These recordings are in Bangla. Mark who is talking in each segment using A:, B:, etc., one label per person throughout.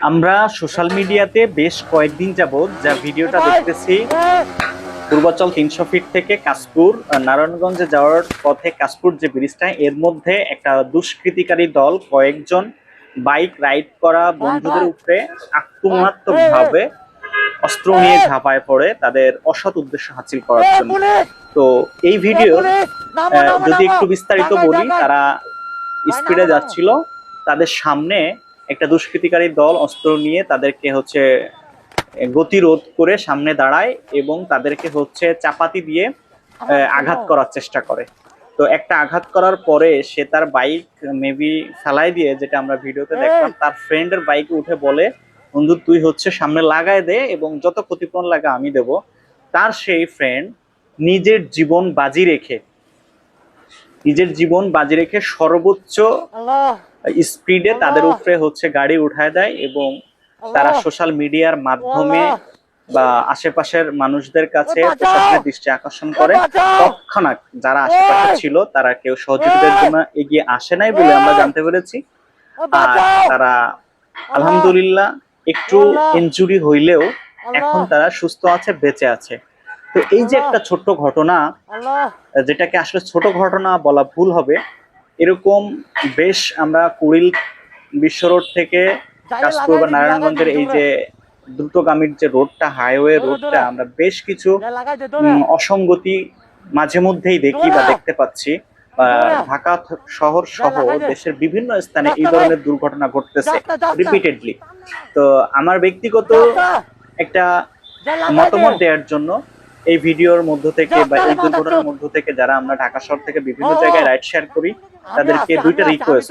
A: আমরা সোশ্যাল মিডিয়াতে বেশ কয়েকদিন যাবৎ যা ভিডিওটা দেখতেছি পূর্বাচল তিনশো ফিট থেকে কাশপুর নারায়ণগঞ্জে যাওয়ার পথে কাশপুর যে ব্রিজটা এর মধ্যে একটা দুষ্কৃতিকারী দল কয়েকজন বাইক রাইড করা বন্ধুদের উপরে আক্রমণাত্মক ভাবে অস্ত্র নিয়ে ঝাঁপায় পড়ে তাদের অসৎ উদ্দেশ্য হাসিল করার জন্য। তো এই ভিডিও যদি একটু বিস্তারিত বলি তারা স্পিডে যাচ্ছিল তাদের সামনে একটা দুষ্কৃতিকারী দল অস্ত্র নিয়ে তাদেরকে হচ্ছে গতিরোধ করে সামনে দাঁড়ায় এবং তাদেরকে হচ্ছে চাপাতি দিয়ে আঘাত করার চেষ্টা করে। তো একটা আঘাত করার পরে সে তার বাইক মেবি ফেলাই দিয়ে যেটা আমরা ভিডিওতে দেখলাম তার ফ্রেন্ডের বাইকে উঠে বলে বন্ধু তুই হচ্ছে সামনে লাগায় দে এবং যত ক্ষতিপূরণ লাগে আমি দেব। তার সেই ফ্রেন্ড নিজের জীবন বাজি রেখে নিজের জীবন বাজি রেখে সর্বোচ্চ স্পিডে তাদের উপরে হচ্ছে গাড়ি উঠায় দেয় এবং তারা সোশ্যাল মিডিয়ার মাধ্যমে বা আশেপাশের মানুষদের কাছে প্রশাসনের দৃষ্টি আকর্ষণ করে। তৎক্ষণাৎ যারা আশেপাশে ছিল তারা কেউ সহযোগিতার জন্য এগিয়ে আসে নাই বলে আমরা জানতে পেরেছি। আর তারা আলহামদুলিল্লাহ একটু ইনজুরি হইলেও এখন তারা সুস্থ আছে বেঁচে আছে। তো এই যে একটা ছোট্ট ঘটনা যেটাকে আসলে ছোট ঘটনা বলা ভুল হবে এরকম বেশ আমরা কুড়িল বিশ্ব রোড থেকে কাশপুর বা নারায়ণগঞ্জের এই যে দ্রুতগামীর যে রোডটা হাইওয়ে রোডটা আমরা বেশ কিছু অসঙ্গতি মাঝে মধ্যেই দেখি বা দেখতে পাচ্ছি। ঢাকা শহর সহ দেশের বিভিন্ন স্থানে এই ধরনের দুর্ঘটনা ঘটতেছে রিপিটেডলি তো আমার ব্যক্তিগত একটা মতামত দেওয়ার জন্য এই ভিডিওর মধ্য থেকে বা এই দুর্ঘটনার মধ্য থেকে যারা আমরা ঢাকা শহর থেকে বিভিন্ন জায়গায় রাইড শেয়ার করি তাদেরকে দুইটা রিকোয়েস্ট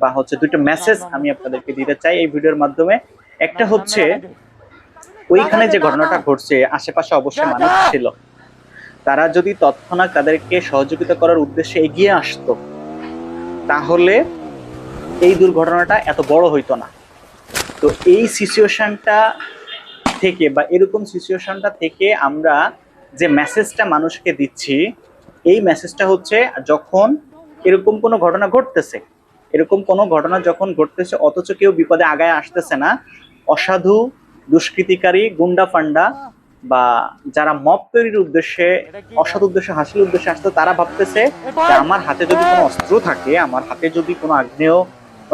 A: বা হচ্ছে দুইটা মেসেজ আমি আপনাদেরকে দিতে চাই এই ভিডিওর মাধ্যমে একটা হচ্ছে ওইখানে যে ঘটনাটা ঘটছে আশেপাশে অবশ্যই মানুষ ছিল তারা যদি তৎক্ষণাৎ তাদেরকে সহযোগিতা করার উদ্দেশ্যে এগিয়ে আসতো তাহলে এই দুর্ঘটনাটা এত বড় হইতো না তো এই সিচুয়েশনটা থেকে বা এরকম সিচুয়েশনটা থেকে আমরা যে মেসেজটা মানুষকে দিচ্ছি এই মেসেজটা হচ্ছে যখন এরকম কোনো ঘটনা ঘটতেছে? এরকম কোনো ঘটনা যখন ঘটতেছে, অথচ কেউ বিপদে আগায় আসতেছে না। অসাধু, দুষ্কৃতিকারী, গুন্ডা ফান্ডা বা যারা মপ তৈরির উদ্দেশ্যে অসৎ উদ্দেশ্যে, হাসিল উদ্দেশ্যে আসতো তারা ভাবতেছে যে আমার হাতে যদি কোনো অস্ত্র থাকে, আমার হাতে যদি কোনো আগ্নেয়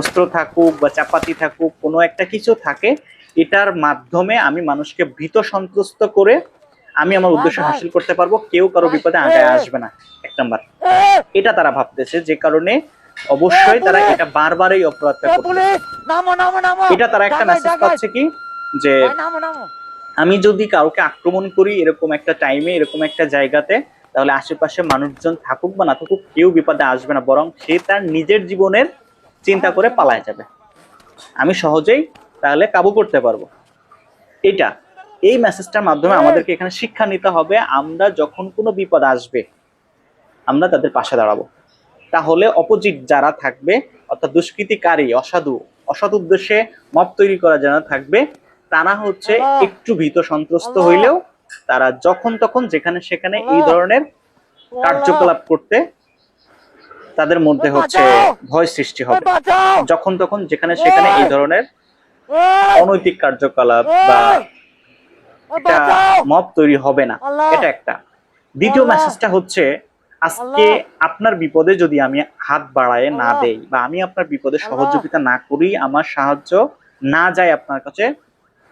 A: অস্ত্র থাকুক বা চাপাতি থাকুক, কোনো একটা কিছু থাকে, এটার মাধ্যমে আমি মানুষকে ভীত সন্ত্রস্ত করে আমি আমার উদ্দেশ্য হাসিল করতে পারব কেউ কারও বিপদে আগায় আসবে না। এক নাম্বার। এটা তারা ভাবতেছে যে কারণে অবশ্যই তারা এটা বারবার এই অপরাধটা এটা তারা একটা মেসেজ পাচ্ছে কি? যে আমি যদি কাউকে আক্রমণ করি এরকম একটা টাইমে এরকম একটা জায়গাতে তাহলে আশেপাশে মানুষজন থাকুক বা না থাকুক কেউ বিপদে আসবে না। বরং সে তার নিজের জীবনের চিন্তা করে পালায় যাবে। আমি সহজেই তাহলে কাবু করতে পারব। এটা এই মেসেজটার মাধ্যমে আমাদেরকে এখানে শিক্ষা নিতে হবে আমরা যখন কোনো বিপদ আসবে আমরা তাদের পাশে দাঁড়াবো। তাহলে অপোজিট যারা থাকবে অর্থাৎ দুষ্কৃতিকারী অসাধু অসৎ উদ্দেশ্যে মত তৈরি করা যারা থাকবে তারা হচ্ছে একটু ভীত সন্ত্রস্ত হইলেও তারা যখন তখন যেখানে সেখানে এই ধরনের কার্যকলাপ করতে তাদের মধ্যে হচ্ছে ভয় সৃষ্টি হবে। যখন তখন যেখানে সেখানে এই ধরনের অনৈতিক কার্যকলাপ বা একটা মব তৈরি হবে না। এটা একটা। দ্বিতীয় মেসেজটা হচ্ছে আজকে আপনার বিপদে যদি আমি হাত বাড়ায় না দেই বা আমি আপনার বিপদে সহযোগিতা না করি আমার সাহায্য না যায় আপনার কাছে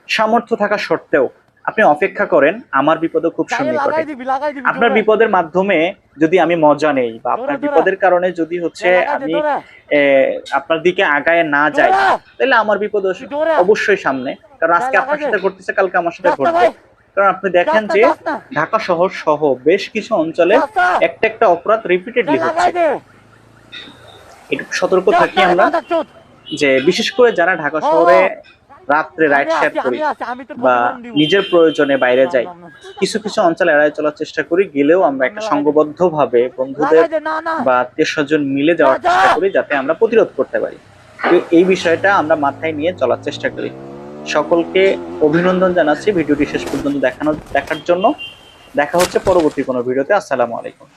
A: সামর্থ্য থাকা সত্ত্বেও আপনি অপেক্ষা করেন আমার বিপদে খুব সন্নিকটে। আপনার বিপদের মাধ্যমে যদি আমি মজা নেই বা আপনার বিপদের কারণে যদি হচ্ছে আমি আপনার দিকে আগায় না যাই তাহলে আমার বিপদ অবশ্যই সামনে। কারণ আজকে আপনার সাথে ঘটতেছে কালকে আমার সাথে ঘটবে। কারণ আপনি দেখেন যে ঢাকা শহর সহ বেশ কিছু অঞ্চলে একটা একটা অপরাধ রিপিটেডলি হচ্ছে। একটু সতর্ক থাকি আমরা যে বিশেষ করে যারা ঢাকা শহরে রাত্রে রাইড শেয়ার করি বা নিজের প্রয়োজনে বাইরে যাই। কিছু কিছু অঞ্চলে এড়াই চলার চেষ্টা করি গেলেও আমরা একটা সংঘবদ্ধ ভাবে বন্ধুদের বা আত্মীয় স্বজন মিলে যাওয়ার চেষ্টা করি যাতে আমরা প্রতিরোধ করতে পারি। তো এই বিষয়টা আমরা মাথায় নিয়ে চলার চেষ্টা করি। সকলকে অভিনন্দন জানাচ্ছি ভিডিওটি শেষ পর্যন্ত দেখানো দেখার জন্য। দেখা হচ্ছে পরবর্তী কোনো ভিডিওতে। আসসালামু আলাইকুম।